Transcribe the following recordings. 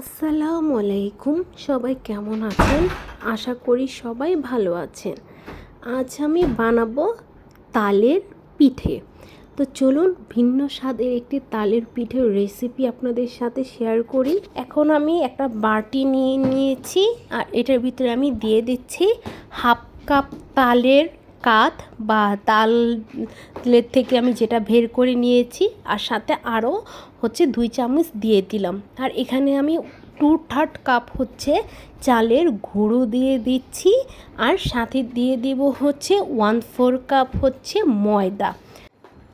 আসসালামু আলাইকুম। সবাই কেমন আছেন? আশা করি সবাই ভালো আছেন। আজ আমি বানাবো তালের পিঠে। তো চলুন, ভিন্ন স্বাদের একটি তালের পিঠের রেসিপি আপনাদের সাথে শেয়ার করি। এখন আমি একটা বাটি নিয়ে নিয়েছি আর এটার ভিতরে আমি দিয়ে দিচ্ছি হাফ কাপ তালের কাত বা তালের থেকে আমি যেটা বের করে নিয়েছি, আর সাথে আরও হচ্ছে দুই চামচ দিয়ে দিলাম। আর এখানে আমি টু থার্ড কাপ হচ্ছে চালের গুঁড়ো দিয়ে দিচ্ছি, আর সাথে দিয়ে দিব হচ্ছে ওয়ান ফোর কাপ হচ্ছে ময়দা।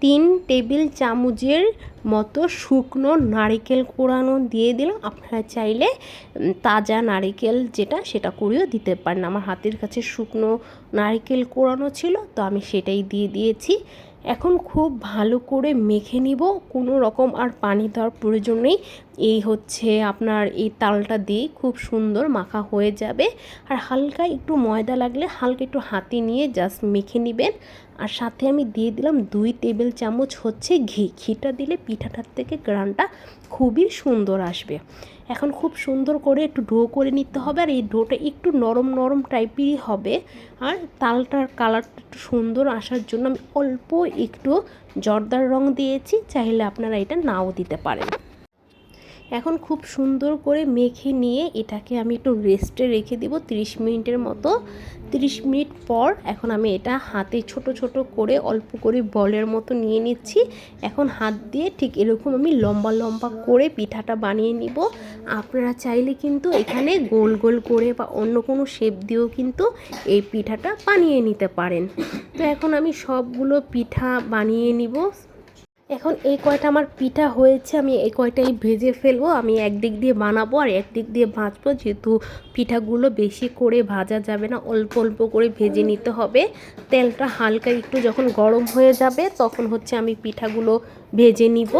তিন টেবিল চামচের মতো শুকনো নারিকেল কোড়ানো দিয়ে দিলাম। আপনারা চাইলে তাজা নারিকেল যেটা, সেটা করেও দিতে পারেন। আমার হাতের কাছে শুকনো নারিকেল কোড়ানো ছিল, তো আমি সেটাই দিয়ে দিয়েছি। এখন খুব ভালো করে মেখে নিব। কোনো রকম আর পানি দেওয়ার প্রয়োজন নেই। এই হচ্ছে আপনার এই তালটা দিয়ে খুব সুন্দর মাখা হয়ে যাবে। আর হালকা একটু ময়দা লাগলে হালকা একটু হাতে নিয়ে জাস্ট মেখে নেবেন। আর সাথে আমি দিয়ে দিলাম দুই টেবিল চামচ হচ্ছে ঘি। ঘিটা দিলে পিঠাটার থেকে গ্রানটা খুবই সুন্দর আসবে। এখন খুব সুন্দর করে একটু ডো করে নিতে হবে। আর এই ডোটা একটু নরম নরম টাইপেরই হবে। আর তালটার কালারটা একটু সুন্দর আসার জন্য আমি অল্প একটু জর্দার রং দিয়েছি চাইলে আপনারা এটা নাও দিতে পারেন। এখন খুব সুন্দর করে মেখে নিয়ে এটাকে আমি একটু রেস্টে রেখে দিব 30 মিনিটের মতো। 30 মিনিট পর এখন আমি এটা হাতে ছোট ছোট করে অল্প করে বলের মতো নিয়ে নিচ্ছি। এখন হাত দিয়ে ঠিক এরকম আমি লম্বা লম্বা করে পিঠাটা বানিয়ে নিব। আপনারা চাইলে কিন্তু এখানে গোল গোল করে বা অন্য কোনো শেপ দিয়েও কিন্তু এই পিঠাটা বানিয়ে নিতে পারেন। তো এখন আমি সবগুলো পিঠা বানিয়ে নিব। এখন এই কয়টা আমার পিঠা হয়েছে, আমি এই কয়টাই ভেজে ফেলব, আমি একদিক দিয়ে বানাবো আর একদিক দিয়ে ভাজবো, যেহেতু পিঠাগুলো বেশি করে ভাজা যাবে না, অল্প অল্প করে ভেজে নিতে হবে। তেলটা হালকা একটু যখন গরম হয়ে যাবে, তখন হচ্ছে আমি পিঠাগুলো ভেজে নিব।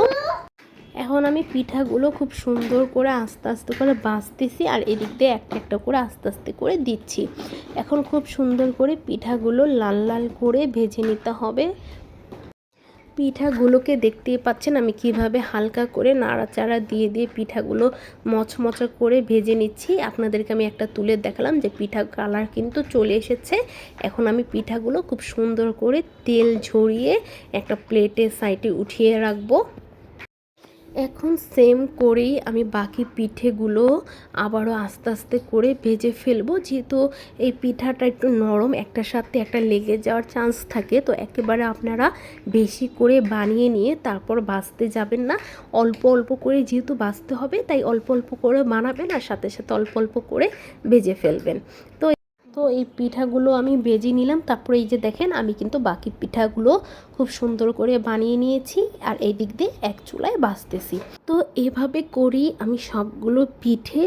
এখন আমি পিঠাগুলো খুব সুন্দর করে আস্তে আস্তে করে বাঁচতেছি আর এদিক দিয়ে একটা একটা করে আস্তে আস্তে করে দিচ্ছি। এখন খুব সুন্দর করে পিঠাগুলো লাল লাল করে ভেজে নিতে হবে। পিঠাগুলোকে দেখতেই পাচ্ছেন, আমি কীভাবে হালকা করে নাড়াচাড়া দিয়ে দিয়ে পিঠাগুলো মচমচা করে ভেজে নিচ্ছি। আপনাদেরকে আমি একটা তুলে দেখালাম যে পিঠা কালার কিন্তু চলে এসেছে। এখন আমি পিঠাগুলো খুব সুন্দর করে তেল ঝরিয়ে একটা প্লেটের সাইডে উঠিয়ে রাখব। এখন সেম করেই আমি বাকি পিঠেগুলো আবারও আস্তে আস্তে করে ভেজে ফেলব। যেহেতু এই পিঠাটা একটু নরম একটার সাথে একটা লেগে যাওয়ার চান্স থাকে, তো একেবারে আপনারা বেশি করে বানিয়ে নিয়ে তারপর বাছতে যাবেন না। অল্প অল্প করে যেহেতু বাঁচতে হবে, তাই অল্প অল্প করে বানাবেন আর সাথে সাথে অল্প অল্প করে ভেজে ফেলবেন। তো তো এই পিঠাগুলো আমি বেজে নিলাম। তারপরে এই যে দেখেন, আমি কিন্তু বাকি পিঠাগুলো খুব সুন্দর করে বানিয়ে নিয়েছি আর এই দিক দিয়ে এক চুলায় বাছতেছি তো এভাবে করি আমি সবগুলো পিঠে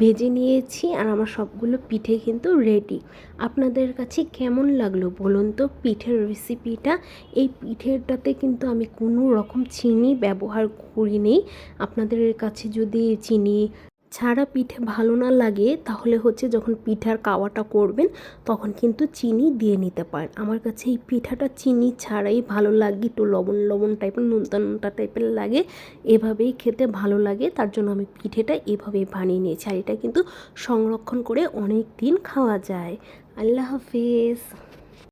ভেজে নিয়েছি আর আমার সবগুলো পিঠে কিন্তু রেডি আপনাদের কাছে কেমন লাগল বলুন তো পিঠের রেসিপিটা এই পিঠেটাতে কিন্তু আমি কোনো রকম চিনি ব্যবহার করিনি। আপনাদের কাছে যদি চিনি ছাড়া পিঠে ভালো না লাগে, তাহলে হচ্ছে যখন পিঠার কাওয়াটা করবেন, তখন কিন্তু চিনি দিয়ে নিতে পারেন। আমার কাছে এই পিঠাটা চিনি ছাড়াই ভালো লাগে, একটু লবণ লবণ টাইপের, নুনতা নুনতা টাইপের লাগে, এভাবেই খেতে ভালো লাগে, তার জন্য আমি পিঠেটা এভাবেই বানিয়ে নিয়েছি। আর এটা কিন্তু সংরক্ষণ করে অনেক দিন খাওয়া যায়। আল্লাহ হাফিজ।